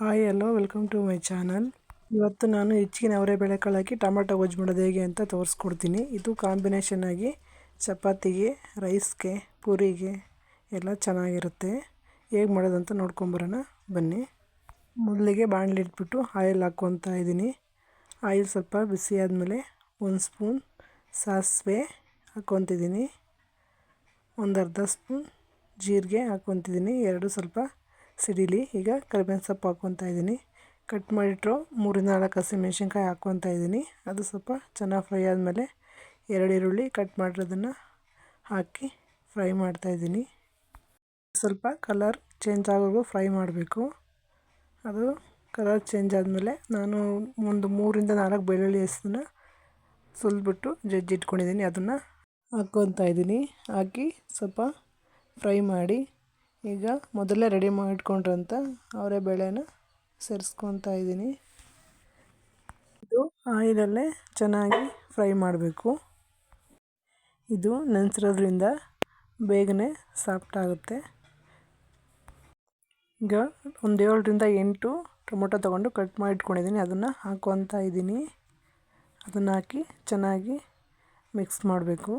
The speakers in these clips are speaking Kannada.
Hi hello welcome to my channel ಇವತ್ತು ನಾನು ಹೆಚ್ಚಿಗೆ ಅವರೆ ಬೇಳೆಕಾಳು ಟೊಮೆಟೊ ಗೊಜ್ಜು ಮಾಡೋದು ಹೇಗೆ ಅಂತ ತೋರಿಸ್ಕೊಡ್ತೀನಿ. ಇದು ಕಾಂಬಿನೇಷನ್ ಆಗಿ ಚಪಾತಿಗೆ ರೈಸ್ಗೆ ಪೂರಿಗೆ ಎಲ್ಲ ಚೆನ್ನಾಗಿರುತ್ತೆ. ಹೇಗೆ ಮಾಡೋದಂತ ನೋಡ್ಕೊಂಬರೋಣ ಬನ್ನಿ. ಮೊದಲಿಗೆ ಬಾಣಲಿ ಇಟ್ಬಿಟ್ಟು ಆಯಿಲ್ ಹಾಕ್ಕೊತಾ ಇದ್ದೀನಿ. ಆಯಿಲ್ ಸ್ವಲ್ಪ ಬಿಸಿ ಆದಮೇಲೆ ಒಂದು ಸ್ಪೂನ್ ಸಾಸಿವೆ ಹಾಕ್ಕೊತಿದ್ದೀನಿ ಒಂದು ಅರ್ಧ ಸ್ಪೂನ್ ಜೀರಿಗೆ ಹಾಕ್ಕೊತಿದ್ದೀನಿ ಎರಡು ಸ್ವಲ್ಪ ಸಿಡಿಲಿ. ಈಗ ಕರಿಬೇವಿನ ಸೊಪ್ಪು ಹಾಕ್ಕೊತಾ ಇದ್ದೀನಿ. ಕಟ್ ಮಾಡಿಟ್ರು ಮೂರಿಂದ ನಾಲ್ಕು ಹಸಿಮೆಣ್ಸಿನ್ಕಾಯಿ ಹಾಕ್ಕೊತಾ ಇದ್ದೀನಿ. ಅದು ಸ್ವಲ್ಪ ಚೆನ್ನಾಗಿ ಫ್ರೈ ಆದಮೇಲೆ ಎರಡು ಈರುಳ್ಳಿ ಕಟ್ ಮಾಡಿರೋದನ್ನು ಹಾಕಿ ಫ್ರೈ ಮಾಡ್ತಾಯಿದ್ದೀನಿ ಸ್ವಲ್ಪ ಕಲರ್ ಚೇಂಜ್ ಆಗೋವರೆಗೂ ಫ್ರೈ ಮಾಡಬೇಕು. ಅದು ಕಲರ್ ಚೇಂಜ್ ಆದಮೇಲೆ ನಾನು ಒಂದು ಮೂರಿಂದ ನಾಲ್ಕು ಬೆಳ್ಳುಳ್ಳಿ ಹಸಿದನ್ನು ಸುಲಿದ್ಬಿಟ್ಟು ಜಜ್ಜಿ ಇಟ್ಕೊಂಡಿದ್ದೀನಿ ಅದನ್ನು ಹಾಕ್ಕೊತಾ ಇದ್ದೀನಿ. ಹಾಕಿ ಸ್ವಲ್ಪ ಫ್ರೈ ಮಾಡಿ ಈಗ ಮೊದಲೇ ರೆಡಿ ಮಾಡಿಟ್ಕೊಂಡ್ರಂತ ಅವರೇ ಬೆಳೆನ ಸೇರಿಸ್ಕೊತಾ ಇದ್ದೀನಿ. ಇದು ಆಯಿಲಲ್ಲೇ ಚೆನ್ನಾಗಿ ಫ್ರೈ ಮಾಡಬೇಕು. ಇದು ನೆನೆಸಿರೋದ್ರಿಂದ ಬೇಗನೆ ಸಾಫ್ಟ್ ಆಗುತ್ತೆ. ಈಗ ಒಂದು ಏಳರಿಂದ ಎಂಟು ಟೊಮೊಟೊ ತೊಗೊಂಡು ಕಟ್ ಮಾಡಿ ಇಟ್ಕೊಂಡಿದ್ದೀನಿ ಅದನ್ನು ಹಾಕ್ಕೊತಾ ಇದ್ದೀನಿ. ಅದನ್ನು ಹಾಕಿ ಚೆನ್ನಾಗಿ ಮಿಕ್ಸ್ ಮಾಡಬೇಕು.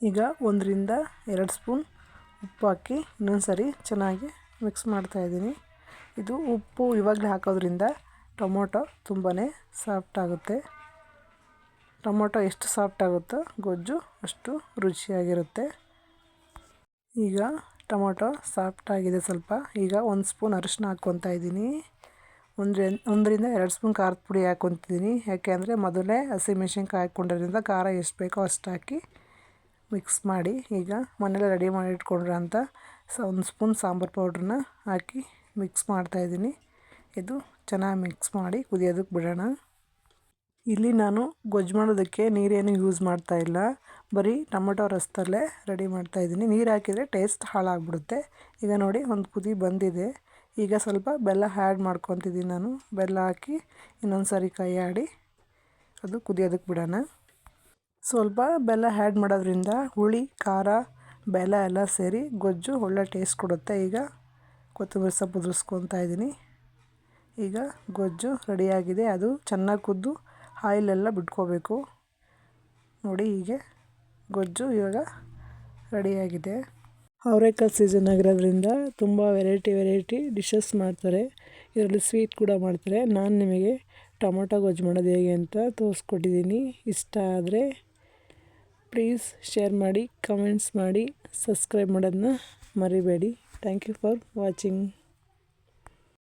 ಈಗ ಒಂದರಿಂದ ಎರಡು ಸ್ಪೂನ್ ಉಪ್ಪು ಹಾಕಿ ಇನ್ನೊಂದು ಸರಿ ಚೆನ್ನಾಗಿ ಮಿಕ್ಸ್ ಮಾಡ್ತಾಯಿದ್ದೀನಿ ಇದು ಉಪ್ಪು ಇವಾಗಲೇ ಹಾಕೋದ್ರಿಂದ ಟೊಮೊಟೊ ತುಂಬಾ ಸಾಫ್ಟ್ ಆಗುತ್ತೆ. ಟೊಮೊಟೊ ಎಷ್ಟು ಸಾಫ್ಟ್ ಆಗುತ್ತೋ ಗೊಜ್ಜು ಅಷ್ಟು ರುಚಿಯಾಗಿರುತ್ತೆ. ಈಗ ಟೊಮೊಟೊ ಸಾಫ್ಟ್ ಆಗಿದೆ ಸ್ವಲ್ಪ. ಈಗ ಒಂದು ಸ್ಪೂನ್ ಅರಿಶಿನ ಹಾಕ್ಕೊತಾ ಇದ್ದೀನಿ. ಒಂದ್ರ, ಒಂದರಿಂದ ಎರಡು ಸ್ಪೂನ್ ಖಾರದ ಪುಡಿ ಹಾಕ್ಕೊತಿದ್ದೀನಿ. ಯಾಕೆ ಅಂದರೆ ಮೊದಲೇ ಹಸಿಮೆಣ್ಸಿನ್ಕಾಯಿ ಹಾಕ್ಕೊಂಡಿರೋದ್ರಿಂದ ಖಾರ ಎಷ್ಟು ಬೇಕೋ ಅಷ್ಟು ಹಾಕಿ ಮಿಕ್ಸ್ ಮಾಡಿ ಈಗ ಮನೇಲೆ ರೆಡಿ ಮಾಡಿ ಅಂತ ಸ ಒಂದು ಸ್ಪೂನ್ ಸಾಂಬಾರು ಪೌಡ್ರನ್ನ ಹಾಕಿ ಮಿಕ್ಸ್ ಮಾಡ್ತಾಯಿದ್ದೀನಿ ಇದು ಚೆನ್ನಾಗಿ ಮಿಕ್ಸ್ ಮಾಡಿ ಕುದಿಯೋದಕ್ಕೆ ಬಿಡೋಣ. ಇಲ್ಲಿ ನಾನು ಗೊಜ್ಜು ಮಾಡೋದಕ್ಕೆ ನೀರೇನು ಯೂಸ್ ಮಾಡ್ತಾ ಇಲ್ಲ. ಬರೀ ಟೊಮೊಟೊ ರಸದಲ್ಲೇ ರೆಡಿ ಮಾಡ್ತಾಯಿದ್ದೀನಿ ನೀರು ಹಾಕಿದರೆ ಟೇಸ್ಟ್ ಹಾಳಾಗ್ಬಿಡುತ್ತೆ. ಈಗ ನೋಡಿ ಒಂದು ಕುದಿ ಬಂದಿದೆ. ಈಗ ಸ್ವಲ್ಪ ಬೆಲ್ಲ ಆ್ಯಡ್ ಮಾಡ್ಕೊತಿದ್ದೀನಿ ನಾನು. ಬೆಲ್ಲ ಹಾಕಿ ಇನ್ನೊಂದು ಸಾರಿ ಕೈ ಆಡಿ ಅದು ಕುದಿಯೋದಕ್ಕೆ ಬಿಡೋಣ. ಸ್ವಲ್ಪ ಬೆಲ್ಲ ಆ್ಯಡ್ ಮಾಡೋದ್ರಿಂದ ಹುಳಿ, ಖಾರ, ಬೆಲ್ಲ ಎಲ್ಲ ಸೇರಿ ಗೊಜ್ಜು ಒಳ್ಳೆ ಟೇಸ್ಟ್ ಕೊಡುತ್ತೆ. ಈಗ ಕೊತ್ತಂಬರಿ ಸೊಪ್ಪು ಇದ್ದೀನಿ. ಈಗ ಗೊಜ್ಜು ರೆಡಿಯಾಗಿದೆ ಅದು ಚೆನ್ನಾಗಿ ಕುದ್ದು ಆಯಿಲೆಲ್ಲ ಬಿಟ್ಕೋಬೇಕು. ನೋಡಿ ಹೀಗೆ ಗೊಜ್ಜು ಇವಾಗ ರೆಡಿಯಾಗಿದೆ ಅವರೆಕಾಳು ಸೀಸನ್ ಆಗಿರೋದ್ರಿಂದ ತುಂಬ ವೆರೈಟಿ ವೆರೈಟಿ ಡಿಶಸ್ ಮಾಡ್ತಾರೆ. ಇದರಲ್ಲಿ ಸ್ವೀಟ್ ಕೂಡ ಮಾಡ್ತಾರೆ. ನಾನು ನಿಮಗೆ ಟೊಮೊಟೊ ಗೊಜ್ಜು ಮಾಡೋದು ಹೇಗೆ ಅಂತ ತೋರಿಸ್ಕೊಟ್ಟಿದ್ದೀನಿ. ಇಷ್ಟ ಆದರೆ ಪ್ಲೀಸ್ ಶೇರ್ ಮಾಡಿ ಕಮೆಂಟ್ಸ್ ಮಾಡಿ ಸಬ್ಸ್ಕ್ರೈಬ್ ಮಾಡೋದನ್ನ ಮರಿಬೇಡಿ. Thank you for watching